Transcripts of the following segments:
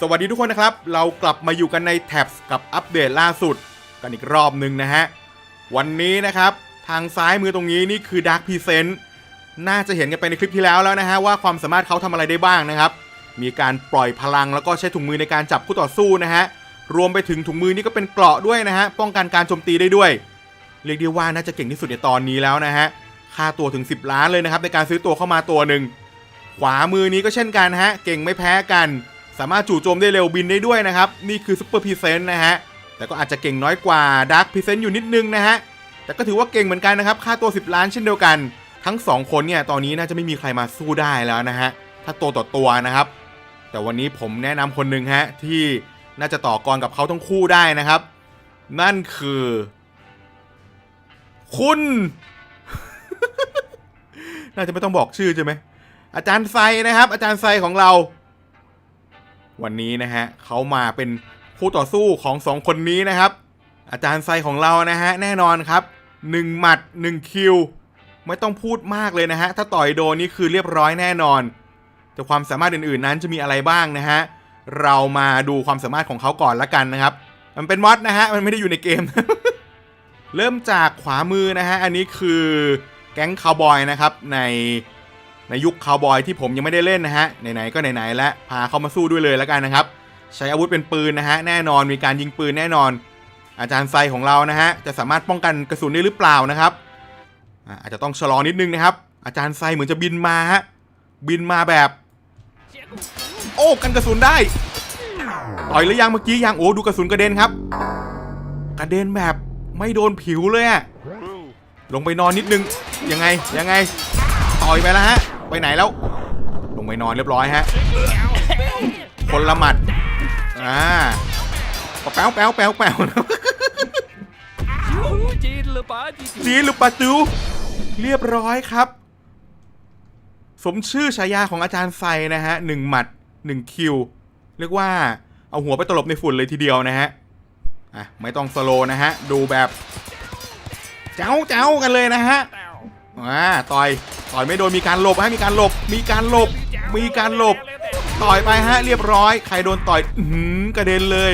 สวัสดีทุกคนนะครับ เรากลับมาอยู่กันในแท็บกับอัปเดตล่าสุด กันอีกรอบหนึ่งนะฮะ วันนี้นะครับ ทางซ้ายมือตรงนี้นี่คือ Dark Present น่าจะเห็นกันไปในคลิปที่แล้วแล้วนะฮะ ว่าความสามารถเขาทำอะไรได้บ้างนะครับ มีการปล่อยพลังแล้วก็ใช้ถุงมือในการจับคู่ต่อสู้นะฮะ รวมไปถึงถุงมือนี่ก็เป็นเกราะด้วยนะฮะ ป้องกันการโจมตีได้ด้วย เรียกได้ว่าน่าจะเก่งที่สุดในตอนนี้แล้วนะฮะ ค่าตัวถึง 10 ล้านเลยนะครับในการซื้อตัวเข้ามาตัวหนึ่ง ขวามือนี้ก็เช่นกันฮะ เก่งไม่แพ้กัน สามารถจู่โจมได้เร็วบินได้ด้วยนะครับ นี่คือซุปเปอร์พ e เซนต์นะฮะ แต่ก็อาจจะเก่งน้อยกว่าดาร์คพ e เซนต์อยู่นิดนึงนะฮะ แต่ก็ถือว่าเก่งเหมือนกันนะครับ ค่าตัว 10 ล้านเช่นเดียวกัน ทั้ง 2 คนเนี่ย ตอนนี้น่าจะไม่มีใครมาสู้ได้แล้วนะฮะ ถ้าตัวต่อตัวนะครับ แต่วันนี้ผมแนะนำคนหนึ่งฮะ ที่น่าจะต่อกรกับเขาทั้งคู่ได้นะครับ นั่นคือ คุณ น่าจะไม่ต้องบอกชื่อใช่ไหมอาจารย์ไซนะครับ อาจารย์ไซของเรา วันนี้นะฮะเขามาเป็นคู่ต่อสู้ของสองคนนี้นะครับ อาจารย์ไซของเรานะฮะแน่นอนครับหนึ่งหมัดหนึ่งคิวไม่ต้องพูดมากเลยนะฮะถ้าต่อยโดนนี่คือเรียบร้อยแน่นอน แต่ความสามารถอื่นๆนั้นจะมีอะไรบ้างนะฮะเรามาดูความสามารถของเขาก่อนละกันนะครับ มันเป็นมอดนะฮะมันไม่ได้อยู่ในเกม เริ่มจากขวามือนะฮะอันนี้คือแก๊งคาวบอยนะครับใน ในยุคคาวบอยที่ผมยังไม่ได้เล่นนะฮะไหนๆก็ไหนๆแล้วพาเข้ามาสู้ด้วยเลยแล้วกันนะครับ ใช้อาวุธเป็นปืนนะฮะแน่นอนมีการยิงปืนแน่นอน อาจารย์ไซของเรานะฮะจะสามารถป้องกันกระสุนได้หรือเปล่านะครับอาอาจจะต้องชะลอนิดนึงนะครับ อาจารย์ไซเหมือนจะบินมาฮะบินมาแบบ โอ้กันกระสุนได้ต่อยหรือยังเมื่อกี้ยังโอ้ดูกระสุนกระเด็นครับ กระเด็นแบบไม่โดนผิวเลยอะลงไปนอนนิดนึงยังไงยังไง ต่อยไปแล้วฮะ ไปไหนแล้ว ลงไปนอนเรียบร้อยฮะคนละหมัดอ่าแป๊วแป๊วแป๊วแป๊วจีนหรือเปล่าจีนจีหรือปะจูเรียบร้อยครับ สมชื่อฉายาของอาจารย์ไซนะฮะหนึ่งหมัดหนึ่งคิว เรียกว่าเอาหัวไปตลบในฝุ่นเลยทีเดียวนะฮะอะไม่ต้องสโลว์นะฮะ ดูแบบ เจ้าเจ้ากันเลยนะฮะ อ่าต่อยต่อยไม่โดนมีการหลบฮะมีการหลบ มีการหลบ มีการหลบ ต่อยไปฮะเรียบร้อย ใครโดนต่อยอื้อหือกระเด็นเลย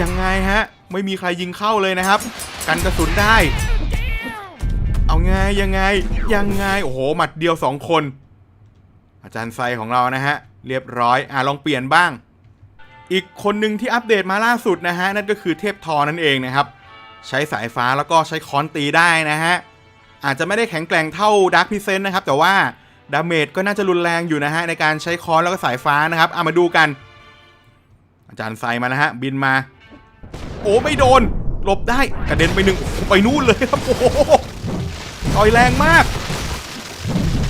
ยังไงฮะ ไม่มีใครยิงเข้าเลยนะครับ กันกระสุนได้ เอาไงยังไงยังไงโอ้โหหมัดเดียวสองคน อาจารย์ไซของเรานะฮะ เรียบร้อยอะลองเปลี่ยนบ้าง อีกคนหนึ่งที่อัปเดตมาล่าสุดนะฮะ นั่นก็คือเทพทอนั่นเองนะครับ ใช้สายฟ้าแล้วก็ใช้ค้อนตีได้นะฮะ อาจจะไม่ได้แข็งแกร่งเท่าด a r k กพิเซนนะครับ แต่ว่าดาเมจก็น่าจะรุนแรงอยู่นะฮะในการใช้ค้อนแล้วก็สายฟ้านะครับเอามาดูกัน อาจารย์ไซมานะฮะบินมา โอ้ไม่โดนหลบได้กระเด็นไปหนึ่งไปนู่นเลยครับโอ้โหต่อยแรงมาก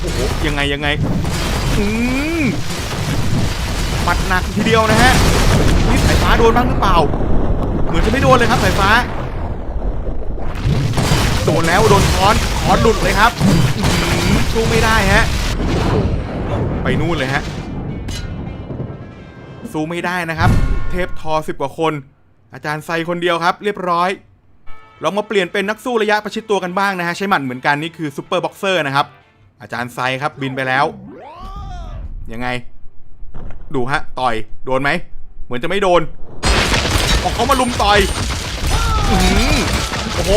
โอ้โหยังไงยังไงอืมหมัดหนักทีเดียวนะฮะนี่สายฟ้าโดนบ้างหรือเปล่า เหมือนจะไม่โดนเลยครับสายฟ้า โดนแล้วโดนค้อนค้อนหลุดเลยครับสู้ไม่ได้ฮะไปนู่นเลยฮะสู้ไม่ได้นะครับ เทพทอสิบกว่าคน อาจารย์ไซคนเดียวครับ เรียบร้อยลองมาเปลี่ยนเป็นนักสู้ระยะประชิดตัวกันบ้างนะฮะใช้หมัดเหมือนกันนี่คือซูเปอร์บ็อกเซอร์นะครับ อาจารย์ไซครับบินไปแล้ว ยังไง ดูฮะ ต่อยโดนไหม เหมือนจะไม่โดนออกเขามาลุมต่อยอื้อหือโอ้โห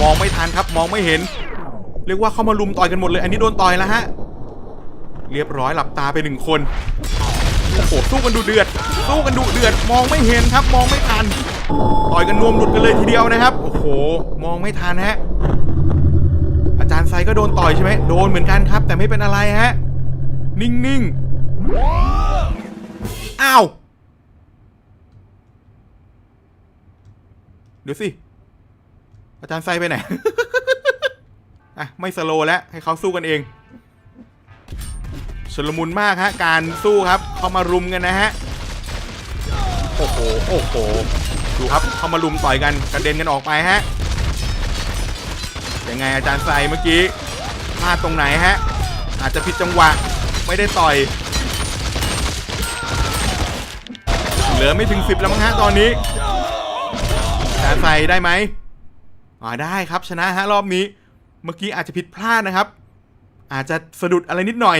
มองไม่ทันครับมองไม่เห็น เรียกว่าเข้ามาลุมต่อยกันหมดเลย อันนี้โดนต่อยแล้วฮะ เรียบร้อยหลับตาไปหนึ่งคนโอ้โหสู้กันดูเดือด สู้กันดูเดือด มองไม่เห็นครับ มองไม่ทัน ต่อยกันนวมหลุดกันเลยทีเดียวนะครับ โอ้โห มองไม่ทันฮะ อาจารย์ไซก็โดนต่อยใช่ไหมโดนเหมือนกันครับ แต่ไม่เป็นอะไรฮะ นิ่งๆ อ้าว เดี๋ยวสิ อาจารย์ไซไปไหน อะ ไม่สโลว์แล้วให้เขาสู้กันเองชลมุนมากฮะ การสู้ครับเขามารุมกันนะฮะ โอ้โห โอ้โห ดูครับเขามารุมต่อยกันกระเด็นกันออกไปฮะ ยังไงอาจารย์ไซเมื่อกี้พลาดตรงไหนฮะ อาจจะผิดจังหวะ ไม่ได้ต่อย เหลือไม่ถึงสิบแล้วมั้งฮะตอนนี้อาจารย์ไซได้ไหม อ่าได้ครับชนะฮะรอบนี้ เมื่อกี้อาจจะผิดพลาดนะครับ อาจจะสะดุดอะไรนิดหน่อย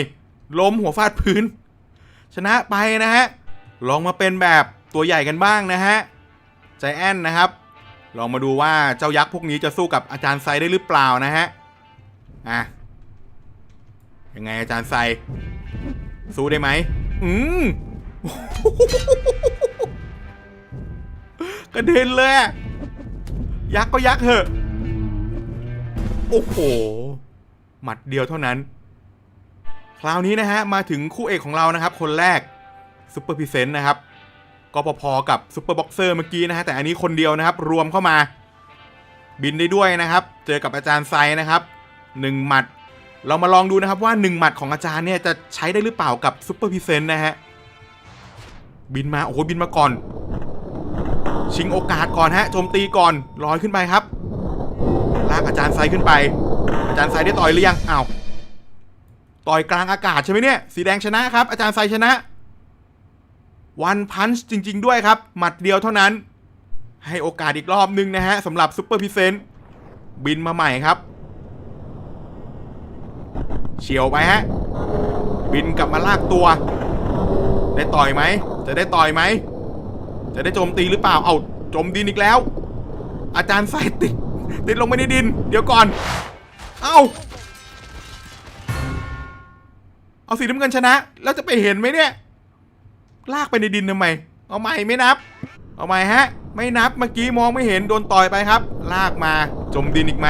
ล้มหัวฟาดพื้น ชนะไปนะฮะ ลองมาเป็นแบบตัวใหญ่กันบ้างนะฮะ ใจแอนนะครับ ลองมาดูว่าเจ้ายักษ์พวกนี้จะสู้กับอาจารย์ไซได้หรือเปล่านะฮะ อะ ยังไงอาจารย์ไซ สู้ได้ไหม อืมกระเด็นเลย ยักษ์ก็ยักษ์เหอะ โอ้โห หมัดเดียวเท่านั้น คราวนี้นะฮะ มาถึงคู่เอกของเรานะครับ คนแรกซุปเปอร์พิเซนต์นะครับก็พอๆกับซุปเปอร์บ็อกเซอร์เมื่อกี้นะฮะ แต่อันนี้คนเดียวนะครับ รวมเข้ามา บินได้ด้วยนะครับ เจอกับอาจารย์ไซนะครับหนึ่งหมัด เรามาลองดูนะครับว่าหนึ่งหมัดของอาจารย์เนี่ยจะใช้ได้หรือเปล่ากับซุปเปอร์พิเซนต์นะฮะ บินมา โอ้โห บินมาก่อน ชิงโอกาสก่อนฮะโจมตีก่อนลอยขึ้นไปครับลากอาจารย์ไซขึ้นไป อาจารย์ไซได้ต่อยหรือยังอ้าวต่อยกลางอากาศใช่ไหมเนี่ยสีแดงชนะครับ อาจารย์ไซชนะวันพันช์จริง ๆ ด้วยครับ หมัดเดียวเท่านั้น ให้โอกาสอีกรอบนึงนะฮะสำหรับซุปเปอร์พิเซนต์บินมาใหม่ครับเฉียวไปฮะบินกลับมาลากตัว ได้ต่อยไหม จะได้ต่อยไหม จะได้โจมตีหรือเปล่า เอาโจมดินอีกแล้ว อาจารย์ใส่ติด ติดลงไปในดิน เดี๋ยวก่อน เอาเอาสีน้ำเงินชนะ แล้วจะไปเห็นไหมเนี่ย ลากไปในดินทำไม เอาใหม่ไม่นับ เอาใหม่ฮะ ไม่นับเมื่อกี้มองไม่เห็นโดนต่อยไปครับ ลากมาจมดินอีกไหม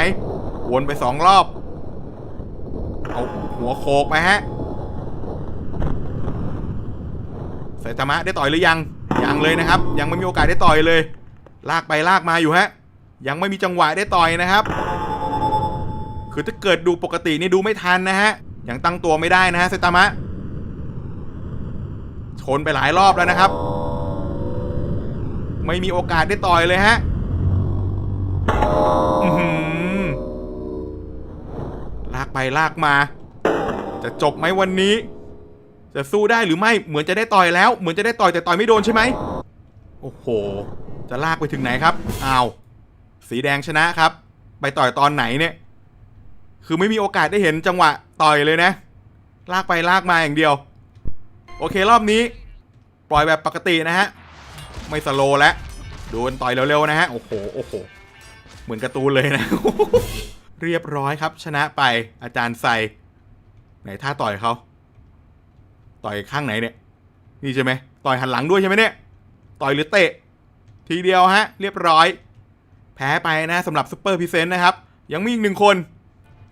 วนไปสองรอบ เอาหัวโขกไปฮะไซตามะได้ต่อยหรือยัง ยังเลยนะครับ ยังไม่มีโอกาสได้ต่อยเลย ลากไปลากมาอยู่ฮะ ยังไม่มีจังหวะได้ต่อยนะครับ คือถ้าเกิดดูปกตินี่ดูไม่ทันนะฮะ ยังตั้งตัวไม่ได้นะฮะไซตามะ ชนไปหลายรอบแล้วนะครับ ไม่มีโอกาสได้ต่อยเลยฮะลากไปลากมา จะจบไหมวันนี้ จะสู้ได้หรือไม่เหมือนจะได้ต่อยแล้ว เหมือนจะได้ต่อยแต่ต่อยไม่โดนใช่ไหมโอ้โห จะลากไปถึงไหนครับอ้าวสีแดงชนะครับ ไปต่อยตอนไหนเนี่ย คือไม่มีโอกาสได้เห็นจังหวะต่อยเลยนะ ลากไปลากมาอย่างเดียว โอเครอบนี้ ปล่อยแบบปกตินะฮะ ไม่สโลว์แล้วโดนต่อยเร็วๆนะฮะ โอ้โห โอ้โห เหมือนการ์ตูนเลยนะ เรียบร้อยครับ ชนะไปอาจารย์ใส่ไหนท่าต่อยเขา ต่อยข้างไหนเนี่ย นี่ใช่ไหมต่อยหันหลังด้วยใช่ไหมเนี่ย ต่อยหรือเตะ ทีเดียวฮะ เรียบร้อย แพ้ไปนะสำหรับซูเปอร์พิเซนต์นะครับ ยังมีอีกหนึ่งคน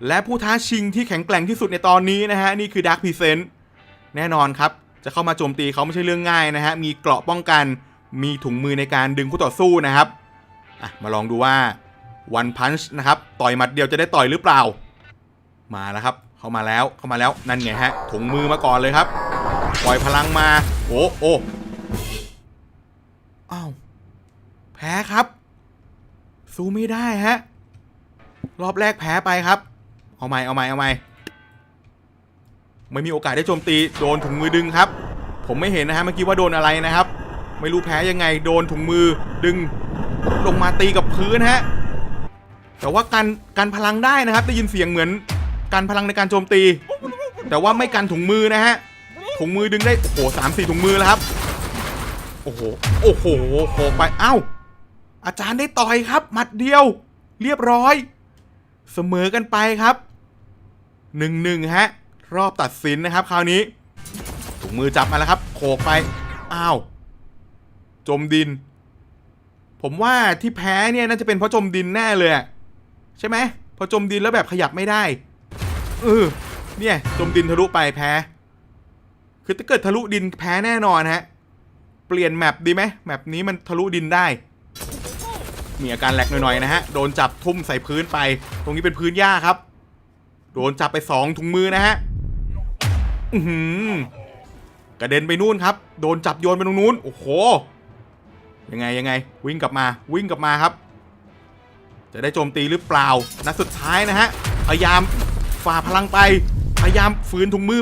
และผู้ท้าชิงที่แข็งแกร่งที่สุดในตอนนี้นะฮะ นี่คือดาร์คพิเซนต์แน่นอนครับ จะเข้ามาโจมตีเขาไม่ใช่เรื่องง่ายนะฮะ มีเกราะป้องกัน มีถุงมือในการดึงคู่ต่อสู้นะครับอะมาลองดูว่าวันพันช์นะครับต่อยหมัดเดียวจะได้ต่อยหรือเปล่า มาแล้วครับ เข้ามาแล้วเข้ามาแล้วนั่นไงฮะถุงมือมาก่อนเลยครับ ปล่อยพลังมา โอ้โอ้อ้าวแพ้ครับ สู้ไม่ได้ฮะ รอบแรกแพ้ไปครับ เอาใหม่เอาใหม่เอาใหม่ไม่มีโอกาสได้โจมตีโดนถุงมือดึงครับ ผมไม่เห็นนะฮะเมื่อกี้ว่าโดนอะไรนะครับ ไม่รู้แพ้ยังไงโดนถุงมือดึง ลงมาตีกับพื้นฮะแต่ว่าการการพลังได้นะครับ ได้ยินเสียงเหมือนการพลังในการโจมตี แต่ว่าไม่กันถุงมือนะฮะ ถุงมือดึงได้ โอ้โหสามสี่ถุงมือแล้วครับ โอ้โห โอ้โหโขกไป เอ้า อาจารย์ได้ต่อยครับ หมัดเดียว เรียบร้อย เสมอกันไปครับหนึ่งหนึ่งฮะ รอบตัดสินนะครับ คราวนี้ ถุงมือจับมาแล้วครับ โขกไป อ้าว จมดิน ผมว่าที่แพ้เนี่ยน่าจะเป็นเพราะจมดินแน่เลยใช่ไหมพอจมดินแล้วแบบขยับไม่ได้เออเนี่ย จมดินทะลุไปแพ้ คือถ้าเกิดทะลุดินแพ้แน่นอนฮะ เปลี่ยนแมปดีไหมแมปนี้มันทะลุดินได้ มีอาการแหลกหน่อยๆนะฮะ โดนจับทุ่มใส่พื้นไป ตรงนี้เป็นพื้นหญ้าครับ โดนจับไปสองถุงมือนะฮะ อือหือกระเด็นไปนู่นครับ โดนจับโยนไปตรงนู้น โอ้โห ยังไงยังไง วิ่งกลับมา วิ่งกลับมาครับ จะได้โจมตีหรือเปล่า นัดสุดท้ายนะฮะ พยายามฝ่าพลังไป พยายามฝืนถุงมือ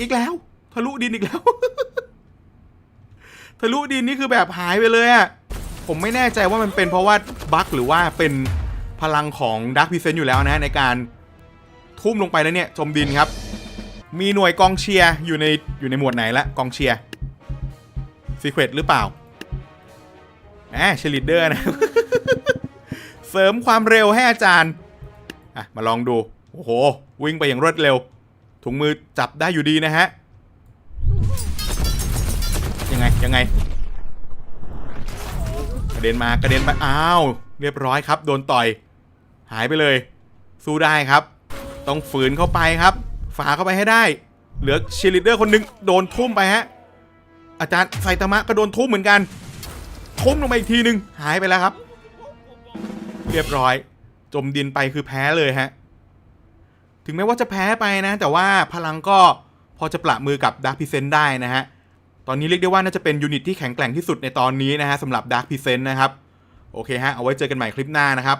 อีกแล้ว ทะลุดินอีกแล้ว ทะลุดินนี่คือแบบหายไปเลยอะผมไม่แน่ใจว่ามันเป็นเพราะว่าบั๊กหรือว่าเป็นพลังของดักพิเซนอยู่แล้วนะ ในการทุ่มลงไปแล้วเนี่ยจมดินครับ มีหน่วยกองเชียร์อยู่ในอยู่ในหมวดไหนละกองเชียร์ซีเครตหรือเปล่าแหมเชลิเดอร์นะ เสริมความเร็วให้อาจารย์ อะ มาลองดู โอ้โห วิ่งไปอย่างรวดเร็ว ถุงมือจับได้อยู่ดีนะฮะ ยังไง ยังไง กระเด็นมากระเด็นไป อ้าว เรียบร้อยครับ โดนต่อย หายไปเลย สู้ได้ครับ ต้องฝืนเข้าไปครับ ฝาเข้าไปให้ได้ เหลือเชียร์ลีดเดอร์คนหนึ่งโดนทุ่มไปฮะ อาจารย์ไซตามะก็โดนทุ่มเหมือนกัน ทุ่มลงไปอีกทีหนึ่งหายไปแล้วครับ เรียบร้อย จมดินไปคือแพ้เลยฮะ ถึงแม้ว่าจะแพ้ไปนะ แต่ว่าพลังก็พอจะปละมือกับดาร์คพิเซนได้นะฮะ ตอนนี้เรียกได้ว่าน่าจะเป็นยูนิตที่แข็งแกร่งที่สุดในตอนนี้นะฮะสำหรับดาร์คพิเซนนะครับ โอเคฮะ เอาไว้เจอกันใหม่คลิปหน้านะครับ